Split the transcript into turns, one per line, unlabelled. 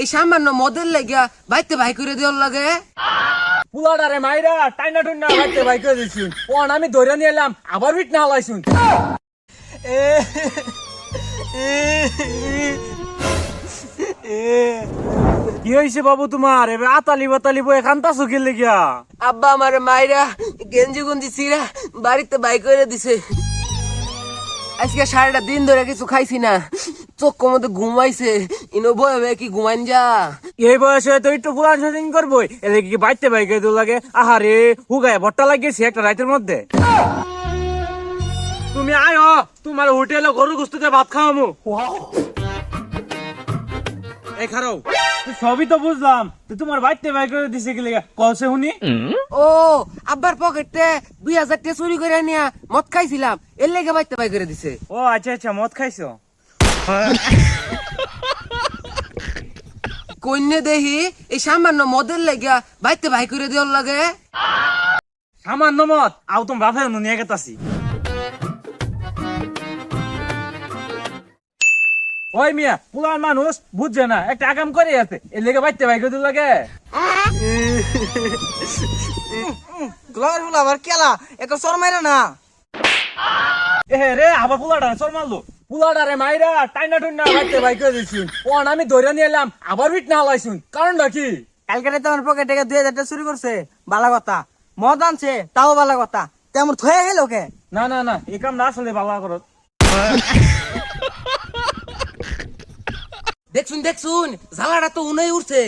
এই সামান্য মদের লাগিয়া বাইতে ভাই করে দেওয়ার লাগে।
পুলাডারে মাইরা টাইনা টুইনা বাইতে ভাই করে দিছুন ওন আমি ধরে নিয়ে এলাম আবার বিট না হলাইছুন। কি হয়েছে বাবু তোমার? এবার আতালি বাতালি বই এখান তাসু খেলে গিয়া
আব্বা আমার মায়েরা গেঞ্জি গুঞ্জি ছিঁড়া বাড়িতে বাই করে দিছে। আজকে সারাটা দিন ধরে কিছু খাইছি না। চোখ মধ্যে ঘুমাইছে। ইনো বয়ে কি ঘুমাইন যা।
এই বয়সে তো একটু পুরান করবই। এলে কি বাইতে করে দিল লাগে? আহারে হুগায় ভট্টা লাগিয়েছি একটা রাতের মধ্যে। তুমি আয় তোমার হোটেলে গরু গুস্তুতে ভাত খাওয়ামু। এই সবই তো বুঝলাম। তোমার বাইতে ভাই করে দিছে কি লেগে? কলসে শুনি?
ও আব্বার পকেটে দুই হাজার টাকা চুরি করে নিয়া মদ খাইছিলাম। এর লেগে বাইতে বাই করে দিছে।
ও আচ্ছা আচ্ছা মদ খাইছো?
কন্যা দেহি এই সামান্য মদের লাগিয়া বাইতে ভাই করে দেওয়ার লাগে।
সামান্য মত আও তুমি বাপে নিয়ে গেতাছি। ওই মিয়া পুলান মানুষ বুঝছে না একটা আগাম করে আছে। এর লেগে বাইতে ভাই করে লাগে।
গ্লোয়ার হলো আবার কেলা মাইরা না।
এ রে আবার পুলাডারে চল মারলো। পুলাডারে মাইরা টাইনা বাইতে করে দিছুন ওন আমি ধরে নিয়ে এলাম আবার বিট না হলাইছুন। কারণটা কি?
কালকে রাতে আমার পকেটে দুই হাজার টাকা চুরি করছে বালা কথা মদ আনছে তাও বালা কথা তেমন থয়ে গেল ওকে
না না না এই কাম না আসলে ভালো করত
দেখছুন দেখছুন জ্বালাটা তো উনাই উঠছে